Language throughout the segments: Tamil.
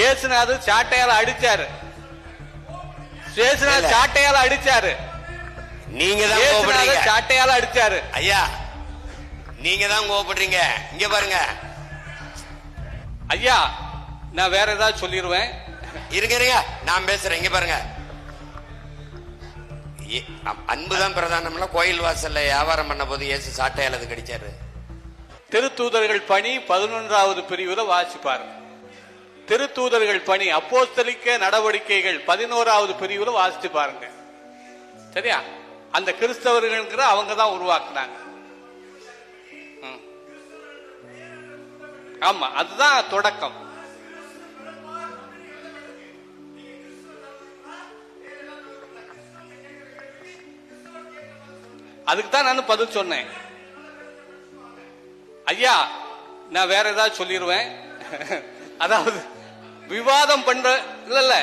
இயேசுநாதர் சாட்டையால அடிச்சாரு. இல்ல. சாட்டையால அடிச்சாரு. நீங்க தான் கோபப்படுறீங்க சாட்டையால அடிச்சாரு. ஐயா நீங்க தான் கோபப்படுறீங்க இங்க பாருங்க. ஐயா நான் வேற ஏதாவது சொல்லிடுவேன் இருங்க இருங்க. நான் பேசுறேன். இங்க பாருங்க. அன்புதான் பிரதானம்ல. கோயில் வாசல்ல வியாபாரம் பண்ண போது இயேசு சாட்டை அல்லது கடிச்சாரு. திருத்தூதர்கள் பணி பதினொன்றாவது பிரிவுல வாசிப்பாரு திருத்தூதர்கள் பணி அப்போஸ்தலிக்க நடவடிக்கைகள் பதினோராவது பிரிவுல வாசித்து பாருங்க. சரியா? அந்த கிறிஸ்தவர்கள் அவங்க தான் உருவாக்குனாங்க. ஆமா அதுதான் தொடக்கம். அதுக்கு தான் நான் பதில் சொன்னேன். ஐயா நான் வேற ஏதாவது சொல்லிடுவேன் அதாவது விவாதம் பண்ற இல்ல இல்ல.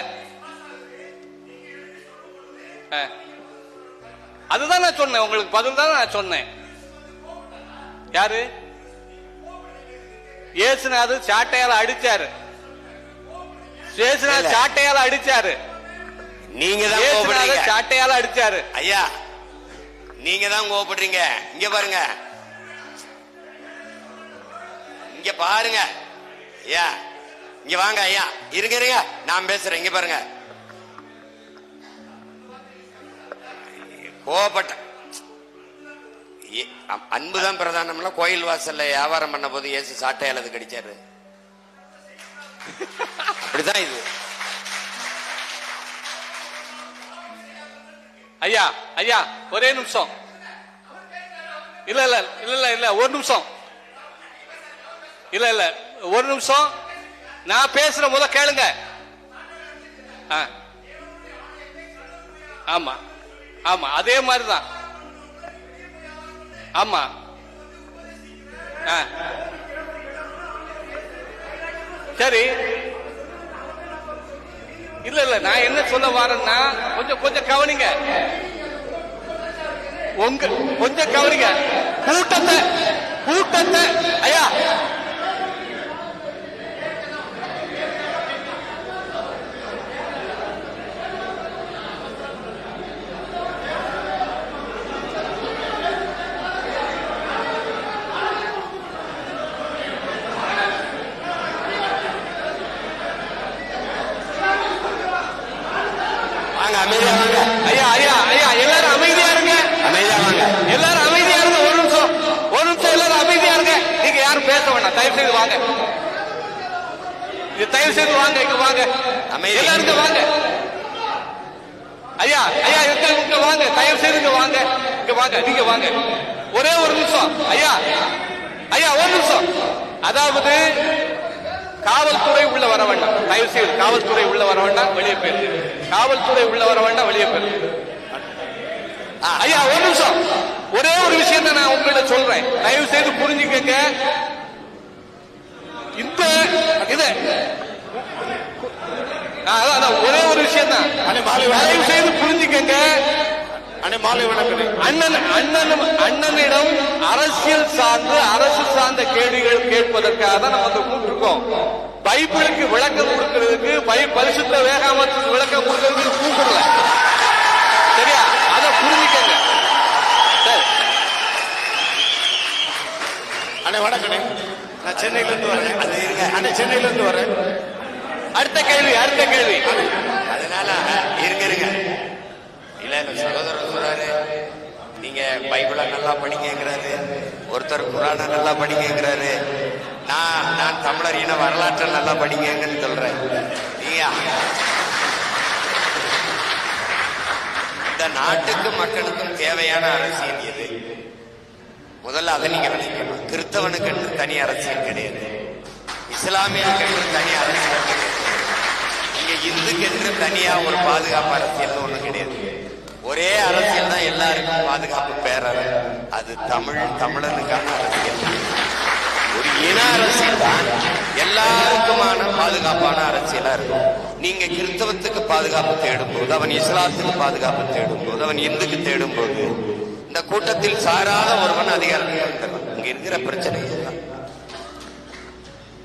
அதுதான் நான் சொன்னேன். உங்களுக்கு பதில் தான் நான் சொன்னேன். யாரு? இயேசுநாதர் சாட்டையால அடிச்சாரு. இயேசுநாதர் சாட்டையால அடிச்சாரு. நீங்க தான் சாட்டையால அடிச்சாரு. ஐயா நீங்க தான் கோபப்படுறீங்க இங்க பாருங்க. இங்க பாருங்க. ஐயா இங்க வாங்க ஐயா. இருங்க இருங்க. நான் பேசுறேன். இங்க பாருங்க. கோபப்பட்ட அன்புதான் பிரதானம்லாம் கோயில் வாசல்ல வியாபாரம் பண்ண போது ஏசு சாட்டை அல்லது கடிச்சாரு. அப்படிதான் இது. ஐயா ஐயா ஒரே நிமிஷம். இல்ல இல்ல இல்ல இல்ல இல்ல ஒரு நிமிஷம். இல்ல இல்ல ஒரு நிமிஷம். நான் பேசுற முத கேளுங்க. ஆமா. ஆமா அதே மாதிரிதான். ஆமா. சரி. இல்ல இல்ல நான் என்ன சொல்ல வரேன்னா கொஞ்சம் கொஞ்சம் கவனிங்க. உங்க கொஞ்சம் கவனிங்க. கூட்டத்தை கூட்டத்தை ஐயா வாங்க அமைதியா வாங்க. ஐயா ஐயா ஐயா எல்லாரும் அமைதியா இருங்க. அமைதியா வாங்க. எல்லாரும் அமைதியா இருங்க ஒரு நிமிஷம். ஒரு நிமிஷம் எல்லாரும் அமைதியா இருங்க. நீங்க யாரும் பேச வேண்டாம். தயவு செய்து வாங்க. இது தயவு செய்து வாங்க இங்க வாங்க. எல்லாரும் வாங்க. ஐயா ஐயா இங்க வாங்க தயவு செய்து இங்க வாங்க. இங்க வாங்க நீங்க வாங்க. ஒரே ஒரு நிமிஷம். ஐயா ஐயா ஒரு நிமிஷம். அதாவது காவல்துறை உள்ள வர வேண்டாம். தயவு செய்து காவல்துறை உள்ள வர வேண்டாம் வெளியே போயிரு. காவல்துறை உள்ள வர வேண்டாம் வெளியே போயிரு. ஐயா ஒரு நிமிஷம். ஒரே ஒரு விஷயம் தான் நான் உங்கள்ட்ட சொல்றேன். தயவு செய்து புரிஞ்சுக்கங்க இந்த இது. ஒரே ஒரு விஷயம் தான். தயவு செய்து புரிஞ்சுக்கங்க அண்ணன் அண்ணன் அண்ணனிடம் அரசியல் சார்ந்து அரசு சார்ந்த கேள்விகள் கேட்பதற்காக தான் நம்ம வந்து கூப்பிட்டுருக்கோம். பைபிளுக்கு விளக்கம் கொடுக்கிறதுக்கு பை பரிசுத்த வேகாமத்துக்கு விளக்கம் கொடுக்கிறதுக்கு கூப்பிடல. சரியா? அதை புரிஞ்சுக்கங்க. அண்ணே வணக்கண்ணே. நான் சென்னையில இருந்து வரேன். அண்ணே சென்னையில இருந்து வரேன். அடுத்த கேள்வி அடுத்த கேள்வி அதனால இருங்க இருங்க இல்ல இல்ல சகோதரர் சொல்றாரு நீங்க பைபிளை நல்லா படிங்கிறாரு ஒருத்தர் குரானை நல்லா படிங்கிறாரு நான் நான் தமிழர் இன வரலாற்றை நல்லா படிங்கன்னு சொல்றேன். நீங்க இந்த நாட்டுக்கும் மக்களுக்கும் தேவையான அரசியல் எது? முதல்ல அதை நீங்க விளக்கணும் கிறிஸ்தவனுக்கு என்று தனி அரசியல் கிடையாது. இஸ்லாமியனுக்கு என்று தனி அரசியல் கிடையாது. இங்க இந்துக்கு என்று தனியா ஒரு பாதுகாப்பு அரசியல் ஒண்ணு கிடையாது. ஒரே அரசியல் தான் எல்லாருக்கும் பாதுகாப்பு பேரற அது தமிழ் தமிழனுக்கான அரசியல். ஒரு இன அரசியல் தான். எல்லாருக்குமான பாதுகாப்பான அரசியலா இருக்கும். நீங்க கிறிஸ்தவத்துக்கு பாதுகாப்பு தேடும் போது அவன் இஸ்லாத்துக்கு பாதுகாப்பு தேடும் போது அவன் இந்துக்கு தேடும் போது இந்த கூட்டத்தில் சாராத ஒருவன் அதிகாரத்தில் இங்க இருக்கிற பிரச்சனை இதுதான்.